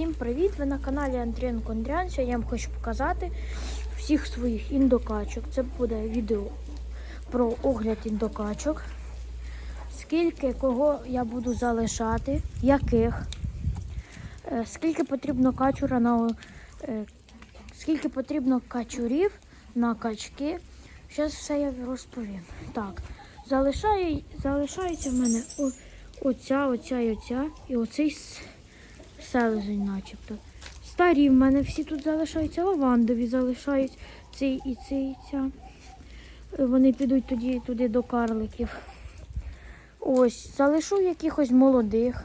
Всім привіт! Ви на каналі Андріан. Сьогодні я вам хочу показати всіх своїх індокачок. Це буде відео про огляд індокачок. Скільки кого я буду залишати, яких, е, скільки потрібно качура на е, скільки потрібно качурів на качки. Зараз все я розповім. Так, залишаю, залишається в мене оця, оця і оця, і оцей селезень начебто. Старі в мене всі тут залишаються, лавандові залишають цей і цей і ця. Вони підуть тоді туди до карликів. Ось, залишу якихось молодих.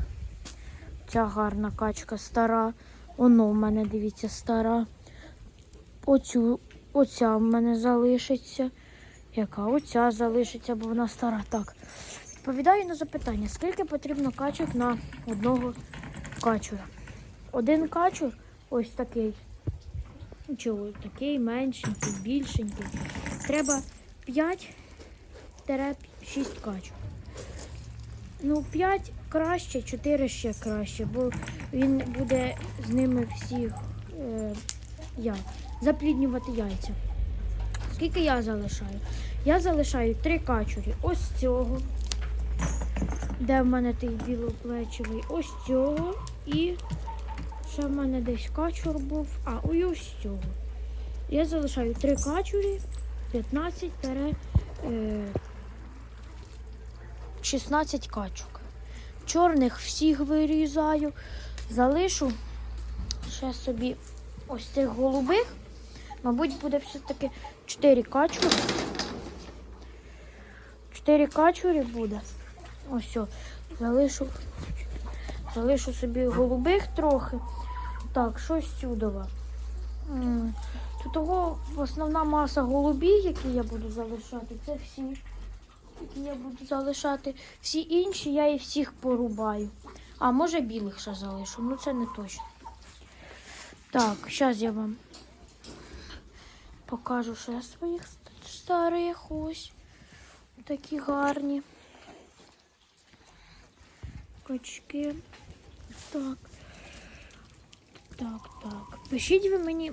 Ця гарна качка стара. Воно в мене, дивіться, стара. Оцю, оця в мене залишиться. Яка оця залишиться, бо вона стара. Так. Відповідаю на запитання, скільки потрібно качок на одного качура. Один качур ось такий. Ну, Чого, такий меншенький, більшенький. Треба 5-6 качок. Ну, 5 краще, 4 ще краще, бо він буде з ними всіх е, я, запліднювати яйця. Скільки я залишаю? Я залишаю 3 качурі. Ось цього. Де в мене той білоплечовий? Ось цього. І ще в мене десь качур був. А ой, ось цього. Я залишаю 3 качурі, 15 тере, е, 16 качок. Чорних всіх вирізаю. Залишу ще собі ось цих голубих. Мабуть, буде все-таки 4 качури. 4 качури буде. Ось, залишу, залишу собі голубих трохи. Так, щось чудове. Тут того основна маса голубів, які я буду залишати, це всі, які я буду залишати. Всі інші я і всіх порубаю. А може білих ще залишу, ну це не точно. Так, зараз я вам покажу ще своїх старих ось. Такі гарні. Качки. Так. Так, так. Пишіть ви мені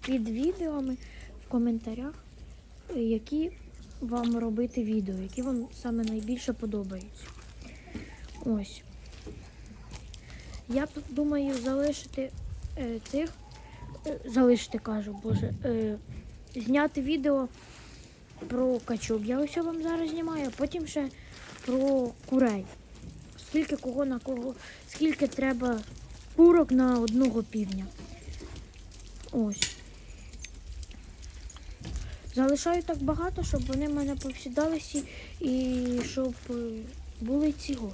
під відеоми в коментарях, які вам робити відео, які вам саме найбільше подобаються. Ось. Я думаю залишити е, цих, е, залишити, кажу, боже, е, зняти відео про качок. Я ось вам зараз знімаю, а потім ще про курей. Скільки кого на кого, скільки треба курок на одного півня. Ось. Залишаю так багато, щоб вони в мене повсідалися і щоб е, були цього.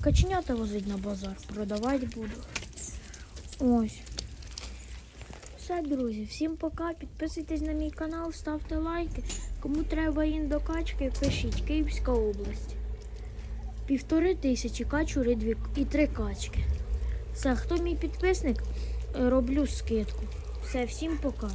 Каченята возить на базар, продавати буду. Ось. Все, друзі, всім пока. Підписуйтесь на мій канал, ставте лайки. Кому треба індокачки, пишіть Київська область. Півтори тисячі качури дві і три качки. Все, хто мій підписник, е, роблю скидку. Все, всім пока.